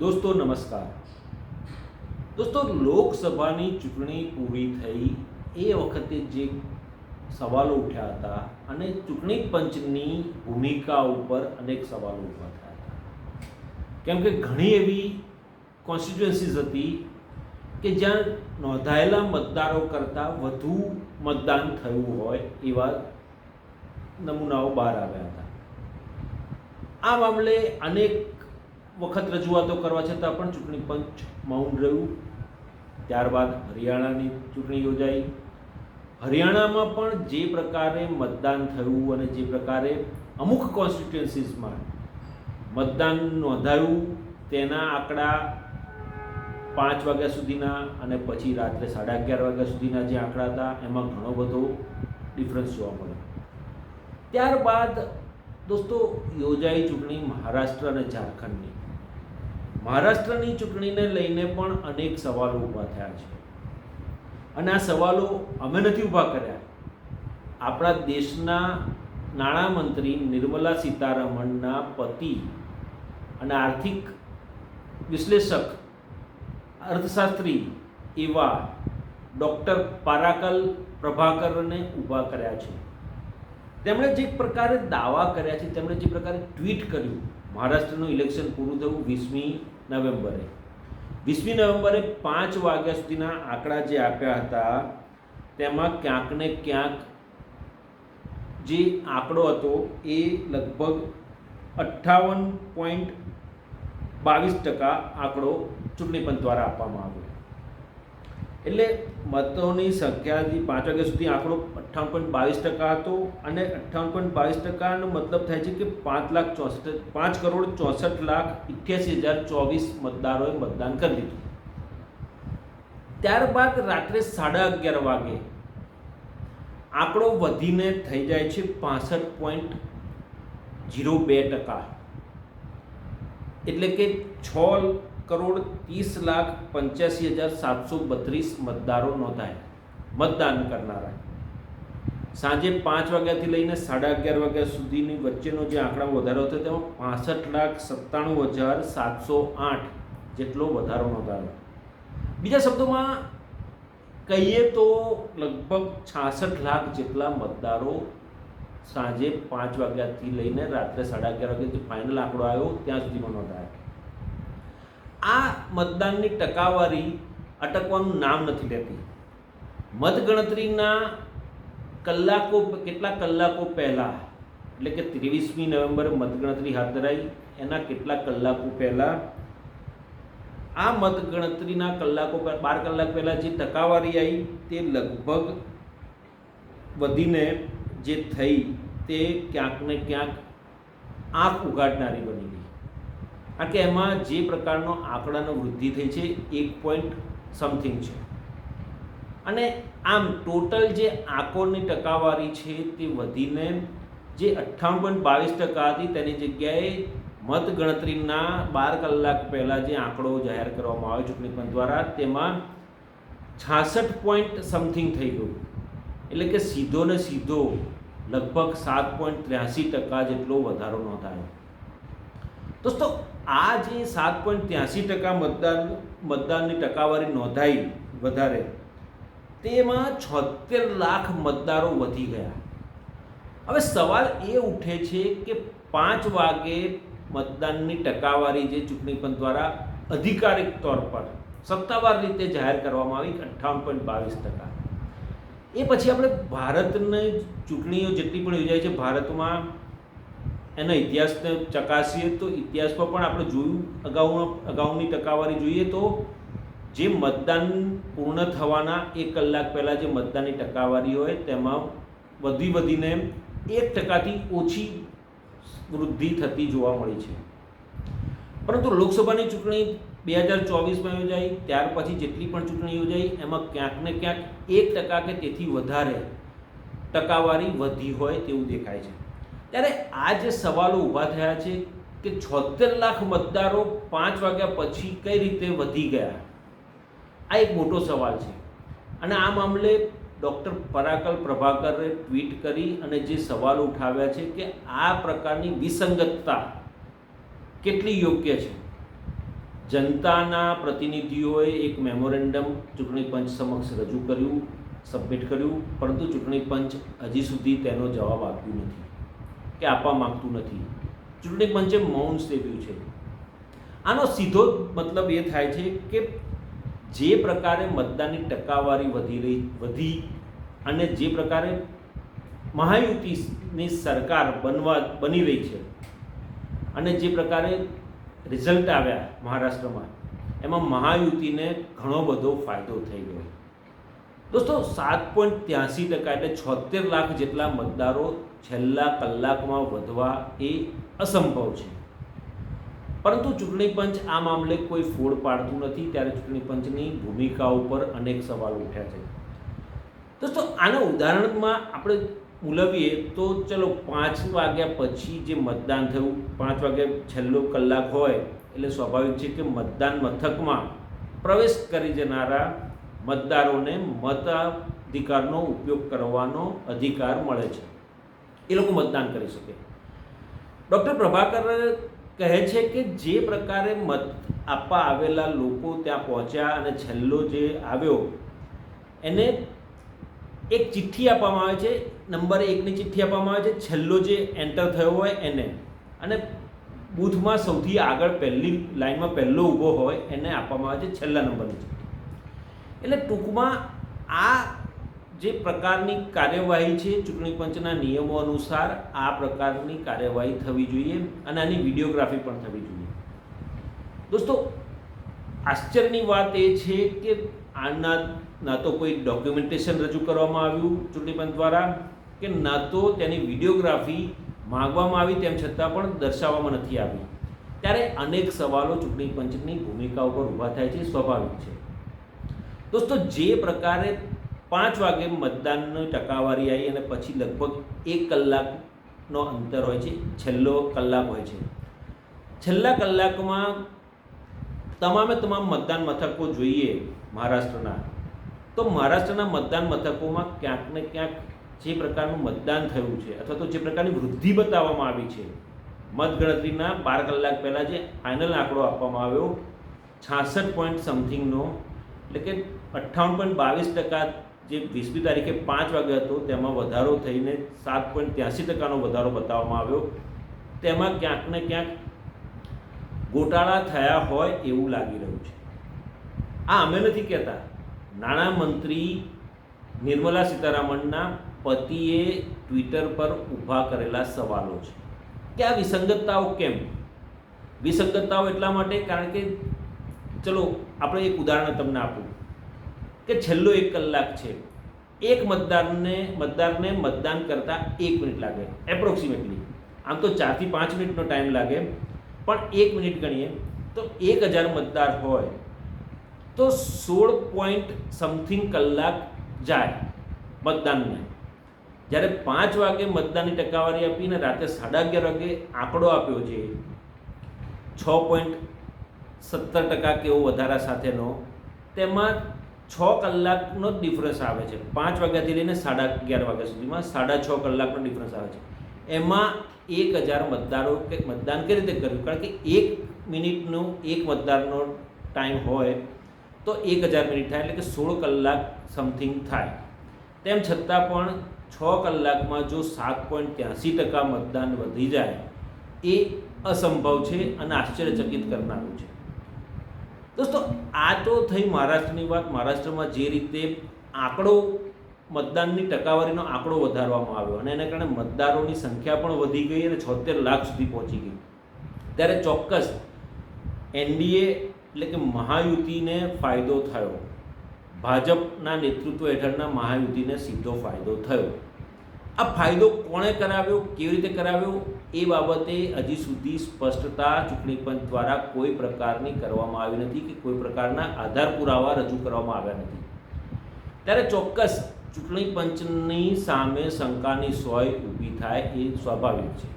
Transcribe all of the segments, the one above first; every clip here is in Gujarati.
દોસ્તો, નમસ્કાર. દોસ્તો, લોકસભાની ચૂંટણી પૂરી થઈ એ વખતે જે સવાલો ઉઠ્યા હતા અને ચૂંટણી પંચની ભૂમિકા ઉપર અનેક સવાલો ઊભા થયા હતા. કેમ કે ઘણી એવી કોન્સ્ટિટ્યુએન્સીઝ હતી કે જ્યાં નોંધાયેલા મતદારો કરતાં વધુ મતદાન થયું હોય એવા નમૂનાઓ બહાર આવ્યા હતા. આ મામલે અનેક વખત રજૂઆતો કરવા છતાં પણ ચૂંટણી પંચ મૌન રહ્યું. ત્યારબાદ હરિયાણાની ચૂંટણી યોજાઈ. હરિયાણામાં પણ જે પ્રકારે મતદાન થયું અને જે પ્રકારે અમુક કોન્સ્ટિટ્યુએન્સીસમાં મતદાન નોંધાયું, તેના આંકડા પાંચ વાગ્યા સુધીના અને પછી રાત્રે સાડા અગિયાર વાગ્યા સુધીના જે આંકડા હતા, એમાં ઘણો બધો ડિફરન્સ જોવા મળ્યો. ત્યારબાદ દોસ્તો, યોજાઈ ચૂંટણી મહારાષ્ટ્ર અને ઝારખંડની. મહારાષ્ટ્રની ચૂંટણીને લઈને પણ અનેક સવાલો ઊભા થયા છે. અને આ સવાલો અમે નથી ઊભા કર્યા. આપણા દેશના નાણામંત્રી નિર્મલા સીતારમણના પતિ અને આર્થિક વિશ્લેષક, અર્થશાસ્ત્રી એવા ડૉક્ટર પારાકલ પ્રભાકરને ઊભા કર્યા છે. તેમણે જે પ્રકારે દાવા કર્યા છે, તેમણે જે પ્રકારે ટ્વીટ કર્યું, મહારાષ્ટ્રનું ઇલેક્શન પૂરું થયું વીસમી નવેમ્બરે. વીસમી નવેમ્બરે પાંચ વાગ્યા સુધીના આંકડા જે આપ્યા હતા, તેમાં ક્યાંક ને ક્યાંક જે આંકડો હતો એ લગભગ અઠ્ઠાવન પોઈન્ટ બાવીસ ટકા આંકડો ચૂંટણી પંચ દ્વારા આપવામાં આવ્યો. એટલે મતોની સંખ્યાથી પાંચ વાગ્યા સુધી આંકડો અઠ્ઠાવન પોઈન્ટ બાવીસ ટકા હતો અને અઠ્ઠાવન પોઈન્ટ બાવીસ ટકાનો મતલબ થાય છે કે પાંચ લાખ ચોસઠ, પાંચ કરોડ ચોસઠ લાખ ઇઠ્યાસી હજાર ચોવીસ મતદારોએ મતદાન કરી દીધું. ત્યારબાદ રાત્રે સાડા અગિયાર વાગે આંકડો વધીને થઈ જાય છે પાસઠ પોઈન્ટ જીરો બે ટકા. એટલે કે છ કરોડ ત્રીસ લાખ પંચ્યાસી હજાર સાતસો બત્રીસ મતદારો નોંધાયા. મતદાન કરનારા. સાંજે પાંચ વાગ્યાથી લઈને સાડા અગિયાર વાગ્યા સુધીની વચ્ચેનો જે આંકડા વધારો થયો તેમાં પાસઠ લાખ સત્તાણું હજાર સાતસો આઠ જેટલો વધારો નોંધાયો. બીજા શબ્દોમાં કહીએ તો લગભગ છાસઠ લાખ જેટલા મતદારો સાંજે પાંચ વાગ્યાથી લઈને રાત્રે સાડા અગિયાર વાગ્યાથી ફાઇનલ આંકડો આવ્યો, ત્યાં સુધીમાં નોંધાયા. આ મતદાનની ટકાવારી અટકવાનું નામ નથી લેતી. મતગણતરીના કલાકો, કેટલા કલાકો પહેલાં, એટલે કે ત્રેવીસમી નવેમ્બર મતગણતરી હાથ ધરાઈ, એના કેટલા કલાકો પહેલાં, આ મતગણતરીના કલાકો બાર કલાક પહેલાં જે ટકાવારી આવી તે લગભગ વધીને જે થઈ, તે ક્યાંક ને ક્યાંક આંખ ઉગાડનારી બની ગઈ. કારણ કે એમાં જે પ્રકારનો આંકડાનો વૃદ્ધિ થઈ છે, એક પોઈન્ટ સમથિંગ છે. અને આમ ટોટલ જે આંકોની ટકાવારી છે તે વધીને જે અઠ્ઠાણું પોઈન્ટ બાવીસ ટકા હતી તેની જગ્યાએ મતગણતરીના બાર કલાક પહેલાં જે આંકડો જાહેર કરવામાં આવ્યો ચૂંટણી પંચ દ્વારા, તેમાં છાસઠ પોઈન્ટ સમથિંગ થઈ ગયું. એટલે કે સીધો ને સીધો લગભગ સાત પોઈન્ટ ત્ર્યાસી ટકા જેટલો વધારો નોંધાયો. દોસ્તો, આ જે સાત પોઈન્ટ ત્યાંસી ટકા મતદાન, મતદાનની ટકાવારી નોંધાઈ વધારે, તેમાં છોતેર લાખ મતદારો વધી ગયા. હવે સવાલ એ ઉઠે છે કે પાંચ વાગે મતદાનની ટકાવારી જે ચૂંટણી પંચ દ્વારા અધિકારિક તौर પર સત્તાવાર રીતે જાહેર કરવામાં આવી, અઠ્ઠાવન પોઈન્ટ બાવીસ ટકા. એ પછી આપણે ભારતની ચૂંટણીઓ જેટલી પણ યોજાય છે, ભારતમાં એના ઇતિહાસને ચકાસીએ તો ઇતિહાસમાં પણ આપણે જોયું અગાઉ અગાઉની ટકાવારી જોઈએ તો જે મતદાન પૂર્ણ થવાના એક કલાક પહેલાં જે મતદાનની ટકાવારી હોય તેમાં વધી વધીને એક ટકાથી ઓછી વૃદ્ધિ થતી જોવા મળી છે. પરંતુ લોકસભાની ચૂંટણી બે હજાર ચોવીસમાં યોજાઈ, ત્યાર પછી જેટલી પણ ચૂંટણી યોજાઈ, એમાં ક્યાંક ને ક્યાંક એક ટકા કે તેથી વધારે ટકાવારી વધી હોય તેવું દેખાય છે. ત્યારે આ જે સવાલો ઊભા થયા છે કે છોતેર લાખ મતદારો પાંચ વાગ્યા પછી કઈ રીતે વધી ગયા? આ એક મોટો સવાલ છે. અને આ મામલે ડૉક્ટર પરાકલ પ્રભાકરે ટ્વીટ કરી અને જે સવાલો ઉઠાવ્યા છે કે આ પ્રકારની વિસંગતતા કેટલી યોગ્ય છે? જનતાના પ્રતિનિધિઓએ એક મેમોરેન્ડમ ચૂંટણી પંચ સમક્ષ રજૂ કર્યું, સબમિટ કર્યું, પરંતુ ચૂંટણી પંચ હજી સુધી તેનો જવાબ આપ્યો નથી. કે આપવા માગતું નથી. ચૂંટણી પંચે મૌન સેવ્યું છે. આનો સીધો મતલબ એ થાય છે કે જે પ્રકારે મતદાનની ટકાવારી વધી રહી, વધી અને જે પ્રકારે મહાયુતિની સરકાર બનવા, બની રહી છે અને જે પ્રકારે રિઝલ્ટ આવ્યા મહારાષ્ટ્રમાં, એમાં મહાયુતિને ઘણો બધો ફાયદો થઈ ગયો. દોસ્તો, સાત પોઈન્ટ ત્યાંસી ટકા એટલે છોતેર લાખ જેટલા મતદારો છેલ્લા કલાકમાં વધવા એ અસંભવ છે. પરંતુ ચૂંટણી પંચ આ મામલે કોઈ ફોડ પાડતું નથી, ત્યારે ચૂંટણી પંચની ભૂમિકા ઉપર અનેક સવાલ ઉઠ્યા છે. દોસ્તો, આના ઉદાહરણમાં આપણે ઉલવીએ તો ચલો, પાંચ વાગ્યા પછી જે મતદાન થયું, પાંચ વાગ્યા છેલ્લો કલાક હોય, એટલે સ્વાભાવિક છે કે મતદાન મથકમાં પ્રવેશ કરી જનારા મતદારોને મતાધિકારનો ઉપયોગ કરવાનો અધિકાર મળે છે. એ લોકો મતદાન કરી શકે. ડૉક્ટર પ્રભાકર કહે છે કે જે પ્રકારે મત આપવા આવેલા લોકો ત્યાં પહોંચ્યા અને છેલ્લો જે આવ્યો, એને એક ચિઠ્ઠી આપવામાં આવે છે, નંબર એકની ચિઠ્ઠી આપવામાં આવે છે, છેલ્લો જે એન્ટર થયો હોય એને. અને બૂથમાં સૌથી આગળ પહેલી લાઈનમાં પહેલો ઊભો હોય એને આપવામાં આવે છે, છેલ્લા નંબરની ચિઠ્ઠી. એટલે ટૂંકમાં આ જે પ્રકારની કાર્યવાહી છે ચૂંટણી પંચના નિયમો અનુસાર આ પ્રકારની કાર્યવાહી થવી જોઈએ અને આની વિડીયોગ્રાફી પણ થવી જોઈએ. દોસ્તો, આશ્ચર્યની વાત એ છે કે આના, ના તો કોઈ ડોક્યુમેન્ટેશન રજૂ કરવામાં આવ્યું ચૂંટણી પંચ દ્વારા કે ના તો તેની વિડીયોગ્રાફી માંગવામાં આવી તેમ છતાં પણ દર્શાવવામાં નથી આવી. ત્યારે અનેક સવાલો ચૂંટણી પંચની ભૂમિકા ઉપર ઊભા થાય છે, સ્વાભાવિક છે. દોસ્તો, જે પ્રકારે પાંચ વાગે મતદાનની ટકાવારી આવી અને પછી લગભગ એક કલાકનો અંતર હોય છે, છેલ્લો કલાક હોય છે. છેલ્લા કલાકમાં તમામે તમામ મતદાન મથકો જોઈએ મહારાષ્ટ્રના. તો મહારાષ્ટ્રના મતદાન મથકોમાં ક્યાંક ને ક્યાંક જે પ્રકારનું મતદાન થયું છે અથવા તો જે પ્રકારની વૃદ્ધિ બતાવવામાં આવી છે, મતગણતરીના બાર કલાક પહેલાં જે ફાઇનલ આંકડો આપવામાં આવ્યો, છાસઠ પોઈન્ટ સમથિંગનો એટલે કે અઠ્ઠાવન પોઈન્ટ બાવીસ ટકા જે વીસમી તારીખે પાંચ વાગે હતો, તેમાં વધારો થઈને સાત પોઈન્ટ ત્યાંસી ટકાનો વધારો બતાવવામાં આવ્યો. તેમાં ક્યાંક ને ક્યાંક ગોટાળા થયા હોય એવું લાગી રહ્યું છે. આ અમે નથી કહેતા. નાણામંત્રી નિર્મલા સીતારામનના પતિએ ટ્વિટર પર ઊભા કરેલા સવાલો છે. કે આ વિસંગતતાઓ કેમ? વિસંગતતાઓ એટલા માટે, કારણ કે ચલો, આપણે એક ઉદાહરણ તમને આપું. કે છેલ્લો એક કલાક છે. એક મતદારને મતદારને મતદાન કરતાં એક મિનિટ લાગે એપ્રોક્સિમેટલી આમ તો ચારથી પાંચ મિનિટનો ટાઈમ લાગે. પણ એક મિનિટ ગણીએ, તો એક હજાર મતદાર હોય, તો સોળ પોઈન્ટ સમથિંગ કલાક જાય મતદાનને. જ્યારે પાંચ વાગે મતદાનની ટકાવારી આપીને રાતે સાડા અગિયાર વાગે આંકડો આપ્યો છે, છ પોઈન્ટ સત્તર ટકા કેવો વધારા સાથેનો, તેમાં છ કલાકનો જ ડિફરન્સ આવે છે. પાંચ વાગ્યાથી લઈને સાડા અગિયાર વાગ્યા સુધીમાં સાડા છ કલાકનો ડિફરન્સ આવે છે. એમાં એક હજાર મતદારો કે મતદાન કઈ રીતે કર્યું? કારણ કે એક મિનિટનું એક મતદારનો ટાઈમ હોય તો એક હજાર મિનિટ થાય, એટલે કે સોળ કલાક સમથિંગ થાય. તેમ છતાં પણ છ કલાકમાં જો સાત પોઈન્ટ ત્યાંસી ટકા મતદાન વધી જાય, એ અસંભવ છે અને આશ્ચર્યચકિત કરનારું છે. દોસ્તો, આ તો થઈ મહારાષ્ટ્રની વાત. મહારાષ્ટ્રમાં જે રીતે આંકડો, મતદાનની ટકાવારીનો આંકડો વધારવામાં આવ્યો અને એના કારણે મતદારોની સંખ્યા પણ વધી ગઈ અને છોતેર લાખ સુધી પહોંચી ગઈ. ત્યારે ચોક્કસ એનડીએ એટલે કે મહાયુતિને ફાયદો થયો. ભાજપના નેતૃત્વ હેઠળના મહાયુતિને સીધો ફાયદો થયો. આ ફાયદો કોણે કરાવ્યો, કેવી રીતે કરાવ્યો, એ બાબતે હજી સુધી સ્પષ્ટતા ચૂંટણી પંચ દ્વારા કોઈ પ્રકારની કરવામાં આવી નથી કે કોઈ પ્રકારના આધાર પુરાવા રજૂ કરવામાં આવ્યા નથી. ત્યારે ચોક્કસ ચૂંટણી પંચની સામે શંકાની સોય ઊભી થાય એ સ્વાભાવિક છે.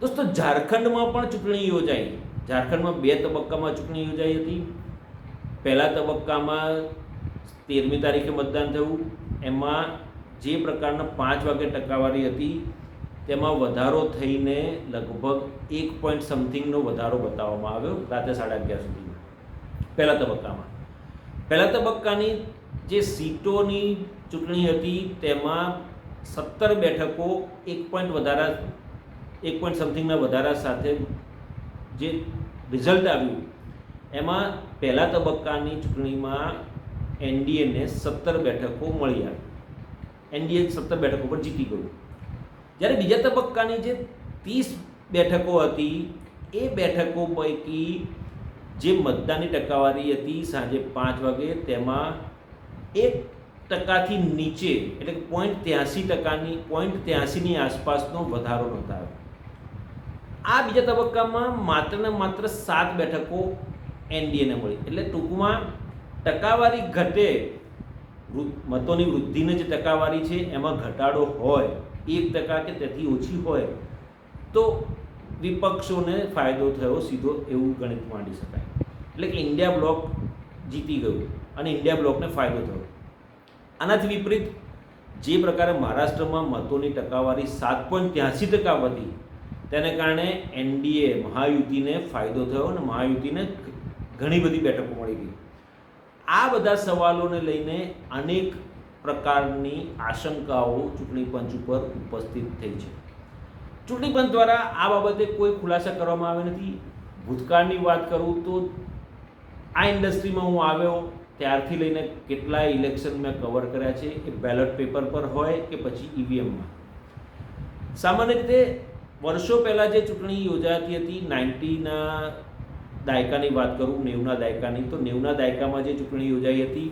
દોસ્તો, ઝારખંડમાં પણ ચૂંટણી યોજાઈ. ઝારખંડમાં બે તબક્કામાં ચૂંટણી યોજાઈ હતી. પહેલા તબક્કામાં તેરમી તારીખે મતદાન થયું. એમાં જે પ્રકારના પાંચ વાગે ટકાવારી હતી, તેમાં વધારો થઈને લગભગ એક પોઈન્ટ સમથિંગનો વધારો બતાવવામાં આવ્યો રાતે સાડા અગિયાર સુધી પહેલા તબક્કામાં. પહેલા તબક્કાની જે સીટોની ચૂંટણી હતી, તેમાં સત્તર બેઠકો એક પોઈન્ટ વધારા, એક પોઈન્ટ સમથિંગના વધારા સાથે જે રિઝલ્ટ આવ્યું, એમાં પહેલા તબક્કાની ચૂંટણીમાં એનડીએને સત્તર બેઠકો મળી આવી. એનડીએ સત્તર બેઠકો પર જીતી ગયું. જ્યારે બીજા તબક્કાની જે ત્રીસ બેઠકો હતી, એ બેઠકો પૈકી જે મતદાનની ટકાવારી હતી સાંજે પાંચ વાગે, તેમાં એક ટકાથી નીચે, એટલે કે પોઈન્ટ ત્યાંસી ટકાની પોઈન્ટ ત્યાંસીની આસપાસનો વધારો નોંધાયો. આ બીજા તબક્કામાં માત્ર ને માત્ર સાત બેઠકો એનડીએને મળી. એટલે ટૂંકમાં ટકાવારી ઘટે મતોની વૃદ્ધિને જે ટકાવારી છે, એમાં ઘટાડો હોય, એક ટકા કે તેથી ઓછી હોય, તો વિપક્ષોને ફાયદો થયો સીધો એવું ગણિત માંડી શકાય. એટલે કે ઇન્ડિયા બ્લોક જીતી ગયું અને ઇન્ડિયા બ્લોકને ફાયદો થયો. આનાથી વિપરીત, જે પ્રકારે મહારાષ્ટ્રમાં મતોની ટકાવારી સાત પોઈન્ટ ત્યાંસી ટકા વધી, તેને કારણે એનડીએ મહાયુતિને ફાયદો થયો અને મહાયુતિને ઘણી બધી બેઠકો મળી ગઈ. આ બધા સવાલોને લઈને અનેક પ્રકારની આશંકાઓ ચૂંટણી પંચ ઉપર ઉપસ્થિત થઈ છે. ચૂંટણી પંચ દ્વારા આ બાબતે કોઈ ખુલાસા કરવામાં આવ્યો નથી. ભૂતકાળની વાત કરું તો આ ઇન્ડસ્ટ્રીમાં હું આવ્યો ત્યારથી લઈને કેટલાય ઇલેક્શન મેં કવર કર્યા છે એ બેલેટ પેપર પર હોય કે પછી ઈવીએમમાં સામાન્ય રીતે વર્ષો પહેલાં જે ચૂંટણી યોજાતી હતી, નાઇન્ટીના દાયકાની વાત કરું, નેવના દાયકાની, તો નેવના દાયકામાં જે ચૂંટણી યોજાઈ હતી,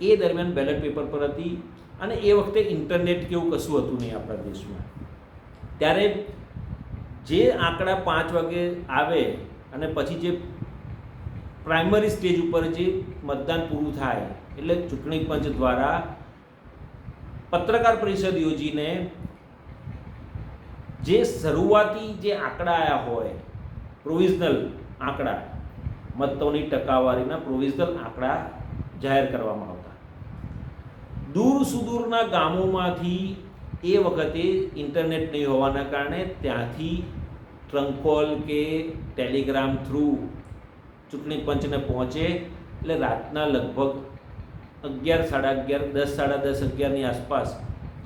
એ દરમિયાન બેલેટ પેપર પર હતી અને એ વખતે ઇન્ટરનેટ કેવું કશું હતું નહીં આપણા દેશમાં. ત્યારે જે આંકડા પાંચ વાગે આવે અને પછી જે પ્રાઇમરી સ્ટેજ ઉપર જે મતદાન પૂરું થાય, એટલે ચૂંટણી પંચ દ્વારા પત્રકાર પરિષદ યોજીને જે શરૂઆતી જે આંકડા આવ્યા હોય, પ્રોવિઝનલ આંકડા. મતોની ટકાવારીના પ્રોવિઝનલ આંકડા જાહેર કરવામાં આવતા. દૂર સુદૂરના ગામોમાંથી એ વખતે ઇન્ટરનેટ નહીં હોવાના કારણે ત્યાંથી ટ્રંક કોલ કે ટેલિગ્રામ થ્રુ ચૂંટણી પંચને પહોંચે એટલે રાતના લગભગ અગિયાર સાડા અગિયાર, દસ સાડા દસ અગિયારની આસપાસ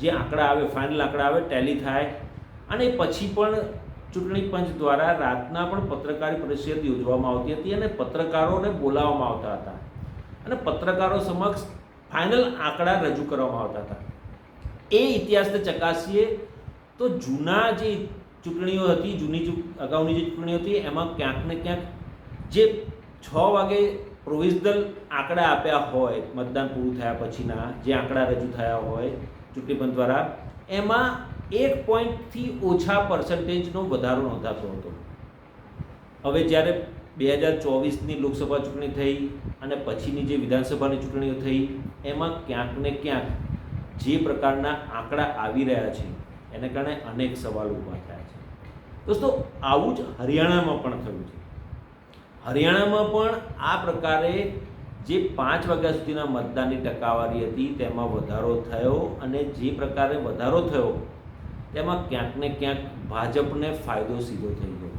જે આંકડા આવે ફાઇનલ આંકડા આવે ટેલી થાય. અને પછી પણ ચૂંટણી પંચ દ્વારા રાતના પણ પત્રકાર પરિષદ યોજવામાં આવતી હતી અને પત્રકારોને બોલાવવામાં આવતા હતા. અને પત્રકારો સમક્ષ ફાઇનલ આંકડા રજૂ કરવામાં આવતા હતા. એ ઇતિહાસને ચકાસીએ તો જૂના જે ચૂંટણીઓ હતી, જૂની અગાઉની જે ચૂંટણીઓ હતી, એમાં ક્યાંક ને ક્યાંક જે છ વાગે પ્રોવિઝનલ આંકડા આપ્યા હોય, મતદાન પૂરું થયા પછીના જે આંકડા રજૂ થયા હોય ચૂંટણી પંચ દ્વારા, એમાં એક પોઈન્ટથી ઓછા પર્સન્ટેજનો વધારો નોંધાતો હતો. હવે જ્યારે બે હજાર ચોવીસની લોકસભા ચૂંટણી થઈ અને પછીની જે વિધાનસભાની ચૂંટણીઓ થઈ, એમાં ક્યાંક ને ક્યાંક જે પ્રકારના આંકડા આવી રહ્યા છે, એને કારણે અનેક સવાલો ઊભા થયા છે. દોસ્તો, આવું જ હરિયાણામાં પણ થયું છે. હરિયાણામાં પણ આ પ્રકારે જે પાંચ વાગ્યા સુધીના મતદાનની ટકાવારી હતી, તેમાં વધારો થયો અને જે પ્રકારે વધારો થયો તેમાં ક્યાંક ને ક્યાંક ભાજપને ફાયદો સીધો થઈ ગયો.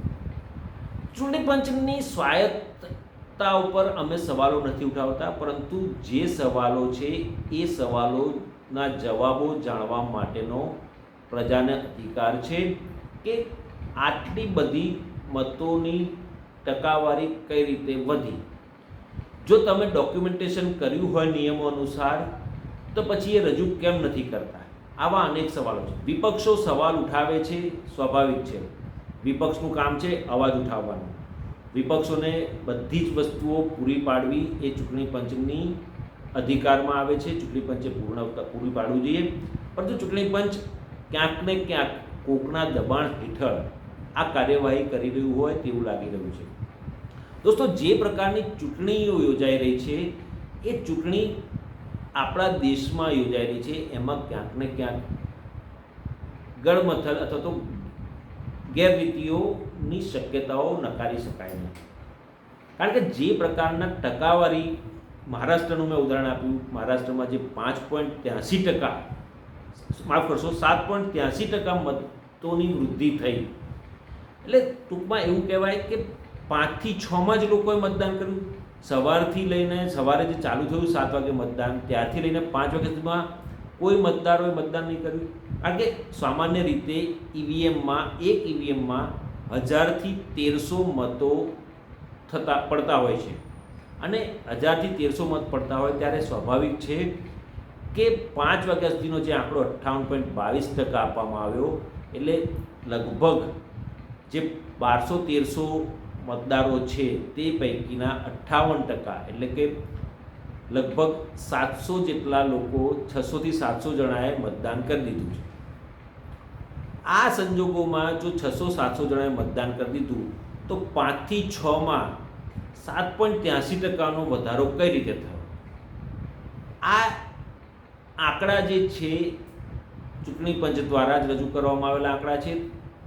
ચૂંટણી પંચની સ્વાયત્તતા ઉપર અમે સવાલો નથી ઉઠાવતા, પરંતુ જે સવાલો છે એ સવાલોના જવાબો જાણવા માટેનો પ્રજાને અધિકાર છે કે આટલી બધી મતોની ટકાવારી કઈ રીતે વધી. જો તમે ડોક્યુમેન્ટેશન કર્યું હોય નિયમો અનુસાર, તો પછી એ રજૂ કેમ નથી કરતા? આવા અનેક સવાલો છે. વિપક્ષો સવાલ ઉઠાવે છે, સ્વાભાવિક છે. વિપક્ષનું કામ છે અવાજ ઉઠાવવાનું. વિપક્ષોને બધી જ વસ્તુઓ પૂરી પાડવી એ ચૂંટણી પંચની અધિકારમાં આવે છે. ચૂંટણી પંચે પૂર્ણ પૂરી પાડવું જોઈએ. પરંતુ ચૂંટણી પંચ ક્યાંક ને ક્યાંક કોકના દબાણ હેઠળ આ કાર્યવાહી કરી રહ્યું હોય તેવું લાગી રહ્યું છે. દોસ્તો, જે પ્રકારની ચૂંટણીઓ યોજાઈ રહી છે, એ ચૂંટણી આપણા દેશમાં યોજાયેલી છે, એમાં ક્યાંક ને ક્યાંક ગળમથલ અથવા તો ગેરરીતિઓની શક્યતાઓ નકારી શકાય નહીં કારણ કે જે પ્રકારના ટકાવારી મહારાષ્ટ્રનું મેં ઉદાહરણ આપ્યું, મહારાષ્ટ્રમાં જે પાંચ પોઈન્ટ ત્યાંસી ટકા, માફ કરશો, સાત પોઈન્ટ ત્યાંસી ટકા મતોની વૃદ્ધિ થઈ. એટલે ટૂંકમાં એવું કહેવાય કે પાંચથી છમાં જ લોકોએ મતદાન કર્યું. સવારથી લઈને સવારે જે ચાલુ થયું સાત વાગે મતદાન, ત્યારથી લઈને પાંચ વાગ્યા સુધીમાં કોઈ મતદારોએ મતદાન નહીં કર્યું. કારણ કે સામાન્ય રીતે ઈવીએમમાં, એક ઈવીએમમાં હજારથી તેરસો મતો થતા, પડતા હોય છે. અને હજારથી તેરસો મત પડતા હોય ત્યારે સ્વાભાવિક છે કે પાંચ વાગ્યા સુધીનો જે આંકડો અઠ્ઠાવન પોઈન્ટ બાવીસ ટકા આપવામાં આવ્યો, એટલે લગભગ જે બારસો તેરસો મતદારો છે તે પૈકીના અઠ્ઠાવન ટકા, એટલે કે લગભગ સાતસો જેટલા લોકો છસોથી સાતસો જણાએ મતદાન કરી દીધું છે. આ સંજોગોમાં જો છસો સાતસો જણાએ મતદાન કરી દીધું, તો પાંચથી છમાં સાત પોઈન્ટ ત્યાંસી ટકાનો વધારો કઈ રીતે થયો? આ આંકડા જે છે, ચૂંટણી પંચ દ્વારા જ રજૂ કરવામાં આવેલા આંકડા છે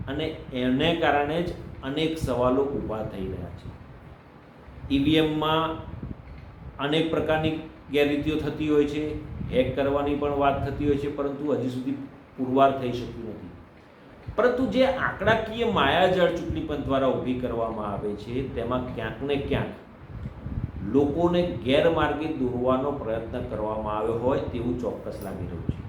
અને એને કારણે જ અનેક સવાલો ઊભા થઈ રહ્યા છે. ઈવીએમમાં અનેક પ્રકારની ગેરરીતિઓ થતી હોય છે, હેક કરવાની પણ વાત થતી હોય છે, પરંતુ હજી સુધી પુરવાર થઈ શક્યું નથી. પરંતુ જે આંકડાકીય માયાજાળ ચૂંટણી પંચ દ્વારા ઊભી કરવામાં આવે છે, તેમાં ક્યાંક ને ક્યાંક લોકોને ગેરમાર્ગે દોરવાનો પ્રયત્ન કરવામાં આવ્યો હોય તેવું ચોક્કસ લાગી રહ્યું છે.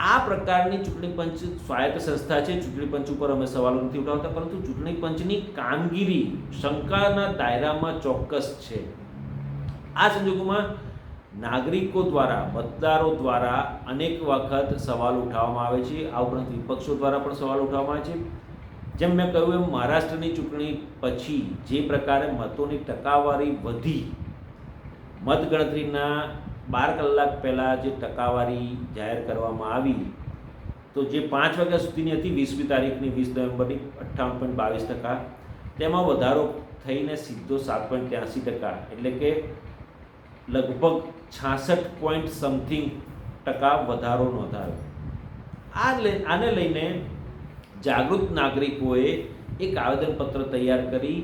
આ પ્રકારની ચૂંટણી પંચ સ્વાયત્ત સંસ્થા છે. ચૂંટણી પંચ ઉપર અમે સવાલો નથી ઉઠાવતા, પરંતુ ચૂંટણી પંચની કામગીરી શંકાના દાયરામાં ચોક્કસ છે. આ સંજોગોમાં નાગરિકો દ્વારા, મતદારો દ્વારા અનેક વખત સવાલ ઉઠાવવામાં આવે છે. આ ઉપરાંત વિપક્ષો દ્વારા પણ સવાલ ઉઠાવવામાં આવે છે. જેમ મેં કહ્યું એમ, મહારાષ્ટ્રની ચૂંટણી પછી જે પ્રકારે મતોની ટકાવારી વધી, મતગણતરીના બાર કલાક પહેલાં જે ટકાવારી જાહેર કરવામાં આવી, તો જે પાંચ વાગ્યા સુધીની હતી, વીસમી તારીખની, વીસ નવેમ્બરની, અઠ્ઠાવન પોઈન્ટ બાવીસ ટકા. તેમાં વધારો થઈને સીધો સાત પોઈન્ટ ત્યાંસી ટકા, એટલે કે લગભગ છાસઠ પોઈન્ટ સમથિંગ ટકા વધારો નોંધાયો. આ આને લઈને જાગૃત નાગરિકોએ એક આવેદનપત્ર તૈયાર કરી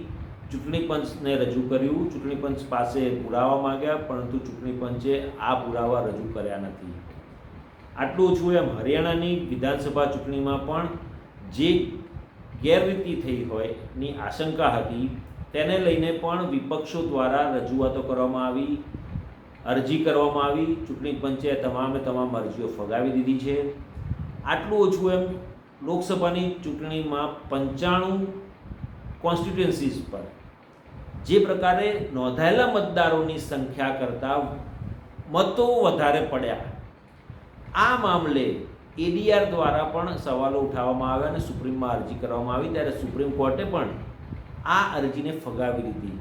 ચૂંટણી પંચને રજૂ કર્યું. ચૂંટણી પંચ પાસે પુરાવા માંગ્યા, પરંતુ ચૂંટણી પંચે આ પુરાવા રજૂ કર્યા નથી. આટલું ઓછું એમ હરિયાણાની વિધાનસભા ચૂંટણીમાં પણ જે ગેરરીતિ થઈ હોયની આશંકા હતી, તેને લઈને પણ વિપક્ષો દ્વારા રજૂઆતો કરવામાં આવી, અરજી કરવામાં આવી. ચૂંટણી પંચે તમામે તમામ અરજીઓ ફગાવી દીધી છે. આટલું ઓછું એમ લોકસભાની ચૂંટણીમાં પંચાણું કોન્સ્ટિટ્યુન્સીસ પર જે પ્રકારે નોંધાયેલા મતદારોની સંખ્યા કરતાં મતો વધારે પડ્યા. આ મામલે એડીઆર દ્વારા પણ સવાલો ઉઠાવવામાં આવ્યા અને સુપ્રીમમાં અરજી કરવામાં આવી. ત્યારે સુપ્રીમ કોર્ટે પણ આ અરજીને ફગાવી દીધી.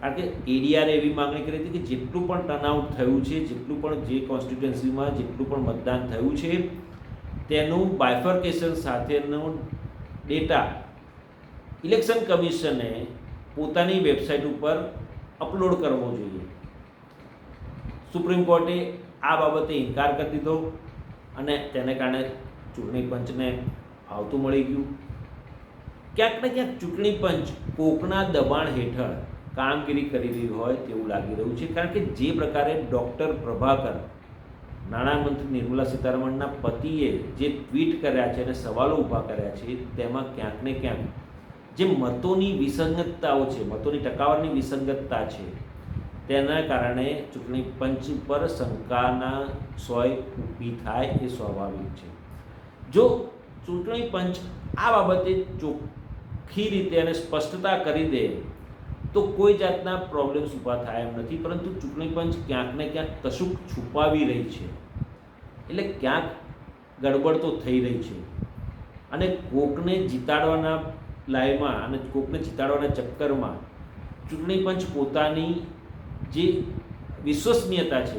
કારણ કે એડીઆરે એવી માંગણી કરી હતી કે જેટલું પણ ટર્નઆઉટ થયું છે, જેટલું પણ જે કોન્સ્ટિટ્યુન્સીમાં જેટલું પણ મતદાન થયું છે, તેનું બાયફર્કેશન સાથેનું ડેટા ઇલેક્શન કમિશને પોતાની વેબસાઇટ ઉપર અપલોડ કરવો જોઈએ. સુપ્રીમ કોર્ટે આ બાબતે ઇનકાર કરી દીધો અને તેને કારણે ચૂંટણી પંચને આવતું મળી ગયું. ક્યાંક ને ક્યાંક ચૂંટણી પંચ કોકના દબાણ હેઠળ કામગીરી કરી રહી હોય તેવું લાગી રહ્યું છે, કારણ કે જે પ્રકારે ડૉક્ટર પ્રભાકર, નાણામંત્રી નિર્મલા સીતારમણના પતિએ જે ટ્વીટ કર્યા છે અને સવાલો ઊભા કર્યા છે, તેમાં ક્યાંક ને ક્યાંક જે મતોની વિસંગતતાઓ છે, મતોની ટકાવારની વિસંગતતા છે, તેના કારણે ચૂંટણી પંચ પર શંકાના સોય ઊભી થાય એ સ્વાભાવિક છે. જો ચૂંટણી પંચ આ બાબતે ચોખ્ખી રીતે અને સ્પષ્ટતા કરી દે, તો કોઈ જાતના પ્રોબ્લેમ્સ ઊભા થાય એમ નથી, પરંતુ ચૂંટણી પંચ ક્યાંક ને ક્યાંક કશુંક છુપાવી રહી છે. એટલે ક્યાંક ગડબડ તો થઈ રહી છે. અને કોકને જીતાડવાના લાયમાં અને કોકને જીતાડવાના ચક્કરમાં ચૂંટણી પંચ પોતાની જે વિશ્વસનીયતા છે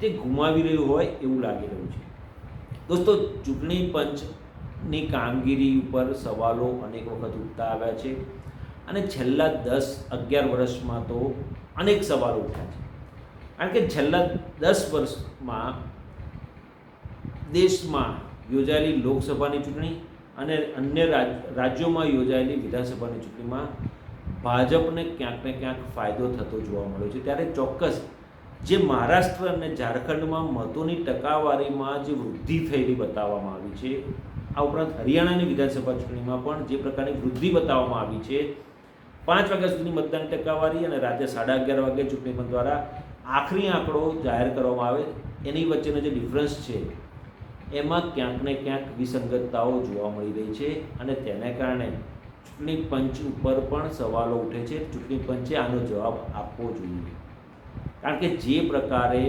તે ગુમાવી રહ્યું હોય એવું લાગી રહ્યું છે. દોસ્તો, ચૂંટણી પંચની કામગીરી ઉપર સવાલો અનેક વખત ઉઠતા આવ્યા છે અને છેલ્લા દસ, અગિયાર વર્ષમાં તો અનેક સવાલો ઉઠ્યા છે. કારણ કે છેલ્લા દસ વર્ષમાં દેશમાં યોજાયેલી લોકસભાની ચૂંટણી અને અન્ય રાજ, રાજ્યોમાં યોજાયેલી વિધાનસભાની ચૂંટણીમાં ભાજપને ક્યાંક ને ક્યાંક ફાયદો થતો જોવા મળ્યો છે. ત્યારે ચોક્કસ જે મહારાષ્ટ્ર અને ઝારખંડમાં મતોની ટકાવારીમાં જે વૃદ્ધિ થયેલી બતાવવામાં આવી છે, આ ઉપરાંત હરિયાણાની વિધાનસભા ચૂંટણીમાં પણ જે પ્રકારની વૃદ્ધિ બતાવવામાં આવી છે, પાંચ વાગ્યા સુધી મતદાન ટકાવારી અને રાતે સાડા અગિયાર વાગે ચૂંટણી પંચ દ્વારા આખરી આંકડો જાહેર કરવામાં આવે, એની વચ્ચેનો જે ડિફરન્સ છે એમાં ક્યાંક ને ક્યાંક વિસંગતતાઓ જોવા મળી રહી છે અને તેને કારણે ચૂંટણી પંચ ઉપર પણ સવાલો ઉઠે છે. ચૂંટણી પંચે આનો જવાબ આપવો જોઈએ. કારણ કે જે પ્રકારે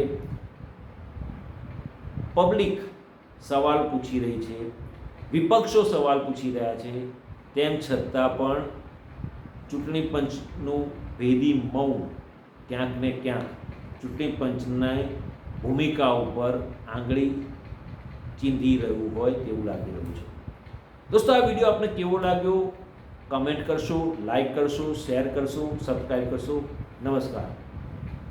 પબ્લિક સવાલ પૂછી રહી છે, વિપક્ષો સવાલ પૂછી રહ્યા છે, તેમ છતાં પણ ચૂંટણી પંચનું ભેદી મૌન ક્યાંક ને ક્યાંક ચૂંટણી પંચની ભૂમિકા ઉપર આંગળી ચીંધી રહ્યું હોય તેવું લાગી રહ્યું છે. દોસ્તો, આ વીડિયો આપને કેવો લાગ્યો? કમેન્ટ કરશો લાઈક કરશો શેર કરશો સબસ્ક્રાઈબ કરશો. નમસ્કાર.